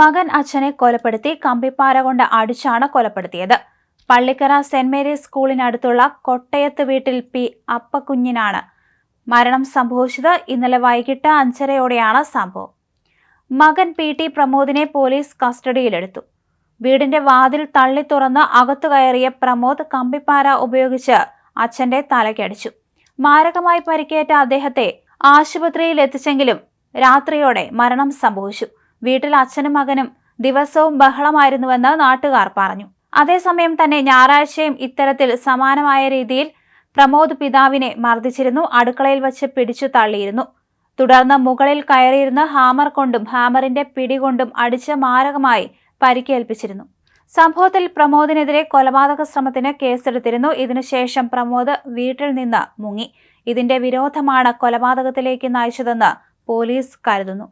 മകൻ അച്ഛനെ കൊലപ്പെടുത്തി കമ്പിപ്പാര കൊണ്ട് അടിച്ചാണ് കൊലപ്പെടുത്തിയത്. പള്ളിക്കര സെന്റ് മേരീസ് സ്കൂളിനടുത്തുള്ള കൊട്ടയത്ത് വീട്ടിൽ പി അപ്പക്കുഞ്ഞിനാണ് മരണം സംഭവിച്ചത്. ഇന്നലെ വൈകിട്ട് അഞ്ചരയോടെയാണ് സംഭവം. മകൻ പി ടി പ്രമോദിനെ പോലീസ് കസ്റ്റഡിയിലെടുത്തു. വീടിന്റെ വാതിൽ തള്ളി തുറന്ന് അകത്തു കയറിയ പ്രമോദ് കമ്പിപ്പാര ഉപയോഗിച്ച് അച്ഛന്റെ തലക്കടിച്ചു. മാരകമായി പരിക്കേറ്റ അദ്ദേഹത്തെ ആശുപത്രിയിൽ എത്തിച്ചെങ്കിലും രാത്രിയോടെ മരണം സംഭവിച്ചു. വീട്ടിൽ അച്ഛനും മകനും ദിവസവും ബഹളമായിരുന്നുവെന്ന് നാട്ടുകാർ പറഞ്ഞു. അതേസമയം തന്നെ ഞായറാഴ്ചയും ഇത്തരത്തിൽ സമാനമായ രീതിയിൽ പ്രമോദ് പിതാവിനെ മർദ്ദിച്ചിരുന്നു. അടുക്കളയിൽ വച്ച് പിടിച്ചു തള്ളിയിരുന്നു. തുടർന്ന് മുകളിൽ കയറിയിരുന്ന് ഹാമർ കൊണ്ടും ഹാമറിന്റെ പിടികൊണ്ടും അടിച്ച് മാരകമായി പരിക്കേൽപ്പിച്ചിരുന്നു. സംഭവത്തിൽ പ്രമോദിനെതിരെ കൊലപാതക ശ്രമത്തിന് കേസെടുത്തിരുന്നു. ഇതിനുശേഷം പ്രമോദ് വീട്ടിൽ നിന്ന് മുങ്ങി. ഇതിന്റെ വിരോധമാണ് കൊലപാതകത്തിലേക്ക് നയിച്ചതെന്ന് പോലീസ് കരുതുന്നു.